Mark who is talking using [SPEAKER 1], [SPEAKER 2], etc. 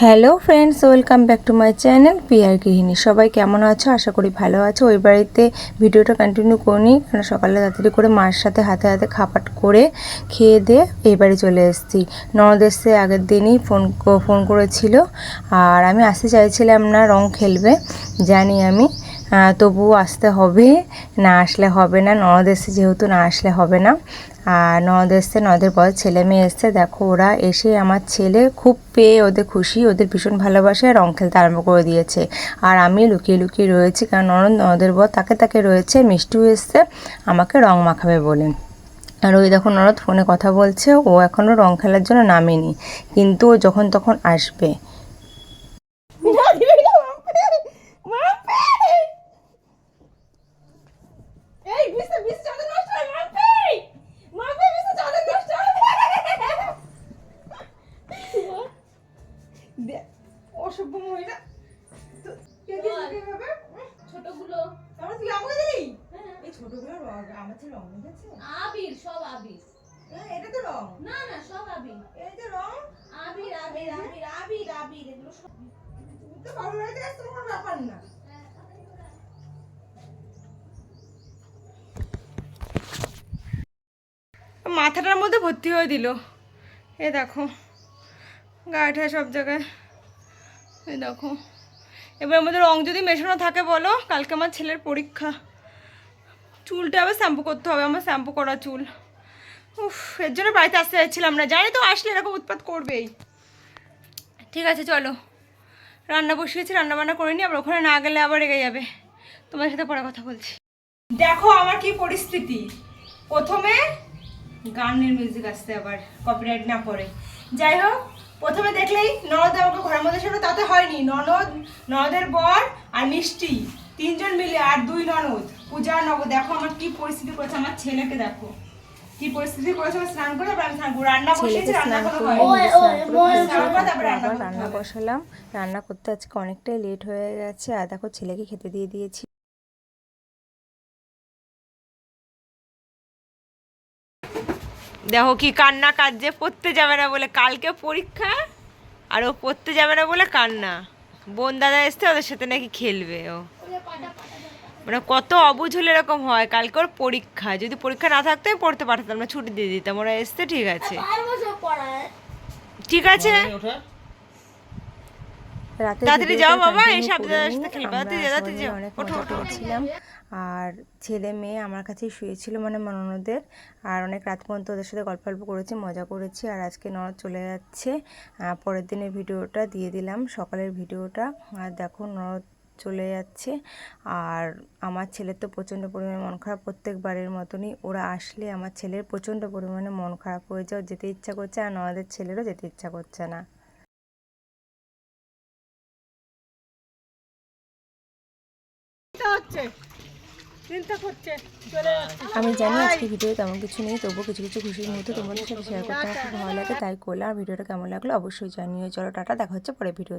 [SPEAKER 1] Hello friends, welcome back to my channel peer গৃহিণী। সবাই কেমন আছো? আশা করি ভালো আছো। ওই বাড়িতে ভিডিওটা কন্টিনিউ করিনি কারণ সকালে তাড়াতাড়ি করে মার সাথে হাতে হাতে খাপাট করে খেয়ে দিয়ে এই বাড়ি চলে এসেছি। ননদ এসছে আগের দিনই ফোন ফোন করেছিল আর আমি আসতে চাইছিলাম না, রং খেলবে, জানি আমি। তবুও আসতে হবে, না আসলে হবে না। ননদ এসছে যেহেতু না আসলে হবে না আর ননদ এসছে, ননদের পর ছেলে মেয়ে এসছে। দেখো, ওরা এসে আমার ছেলে খুব পেয়ে ওদের খুশি, ওদের ভীষণ ভালোবাসে আর রং খেলতে আরম্ভ করে দিয়েছে। আর আমি লুকিয়ে লুকিয়ে রয়েছি, কারণ ননদ, ননদের বর তাকে তাকে রয়েছে মিষ্টিও এসছে, আমাকে রং মাখাবে বলে। আর ওই দেখো, ননদ ফোনে কথা বলছে, ও এখনও রং খেলার জন্য নামেনি, কিন্তু ও যখন তখন আসবে।
[SPEAKER 2] অসভ্য মহিলা। তো- কে দিয়েছে কীভাবে?
[SPEAKER 3] ছোটগুলো।
[SPEAKER 2] আমার তুই আমাকে দিলি। এই ছোটগুলো রং আমার ছেলে রং মেখেছে
[SPEAKER 3] আবির সব আবির।
[SPEAKER 2] এটা তো রং।
[SPEAKER 3] না না সব আবির।
[SPEAKER 2] এই যে রং।
[SPEAKER 3] আবির আবির আবির আবির আবির এগুলো সব
[SPEAKER 2] তুমি তো বাবুর বাড়িতে আসছো তোমার কোনো ব্যাপার না। মাথাটার মধ্যে ভর্তি হয়ে দিল। এ দেখো গায়ে সব জায়গায় এই দেখো। এবার আমাদের রং যদি মেশানো থাকে বলো, কালকে আমার ছেলের পরীক্ষা। চুলটা আবার শ্যাম্পু করতে হবে, আমার শ্যাম্পু করা চুল। উফ, এর জন্য বাড়িতে আসতে চাইছিলাম না। জানি তো আসলে এরকম উৎপাত করবেই। ঠিক আছে, চলো। রান্না বসিয়েছি, রান্না বান্না করে আবার ওখানে না গেলে আবার রেগে যাবে। তোমার সাথে পরে কথা বলছি। দেখো আমার কি পরিস্থিতি। প্রথমে গানের মিউজিক আসতে আবার কপিরাইট না পড়ে। যাই হোক প্রথমে দেখলেই ননদ আমাকে ঘরের মধ্যে ছিল তাতে হয়নি। ননদ ননদের বর আর মিষ্টি তিনজন মিলে আর দুই ননদ। পূজা আর নব দেখো আমার কি পরিস্থিতি করেছে আমার ছেলেকে দেখো। কি পরিস্থিতি করেছে আমার স্নান করে আমি স্নান। রান্না বসিয়েছি রান্না করা রান্না।
[SPEAKER 1] বসালাম। রান্না করতে আজকে অনেকটাই লেট হয়ে গেছে আর দেখো ছেলেকে খেতে দিয়ে দিয়েছি।
[SPEAKER 2] দেখো কি কান্না কাজে পড়তে যাবে না বলে কালকে পরীক্ষা আর ও পড়তে যাবে না বলে কান্না। বোন দাদা এসছে ওদের সাথে নাকি খেলবে ও। মানে কত অবুঝ হলে এরকম হয় কালকে ওর পরীক্ষা। যদি পরীক্ষা না থাকতো আমি পড়তে পারতাম না ছুটি দিয়ে দিতাম। ওরা এসছে ঠিক আছে। ঠিক আছে? তাড়াতাড়ি যাও বাবা, এই। সাথে খেলবে। তাড়াতাড়ি যাও, ওঠো, ওঠো, ওঠো।
[SPEAKER 1] আর ছেলে মেয়ে আমার কাছেই শুয়েছিল মানে ননদের আর অনেক রাত পর্যন্ত ওদের সাথে গল্প গল্প করেছি মজা করেছি। আর আজকে ননদ চলে যাচ্ছে। পরের দিনের ভিডিওটা দিয়ে দিলাম সকালের ভিডিওটা। আর দেখো ননদ চলে যাচ্ছে। আর আমার ছেলের তো প্রচণ্ড পরিমাণে মন খারাপ প্রত্যেকবারের মতনই। ওরা আসলে আমার ছেলের প্রচণ্ড পরিমাণে মন খারাপ হয়ে যায়। যেতে ইচ্ছা করছে আর ননদের ছেলেরও যেতে ইচ্ছা করছে না।
[SPEAKER 2] চিন্তা
[SPEAKER 1] আমি জানি আজকে ভিডিও তেমন কিছু নেই তবুও কিছু কিছু খুশির মধ্যে তোমাদের সাথে শেয়ার করতে আমার খুব ভালো লাগে তাই করলাম। আর ভিডিওটা কেমন লাগল অবশ্যই জানিও। চলো টাটা দেখা হচ্ছে পরে ভিডিও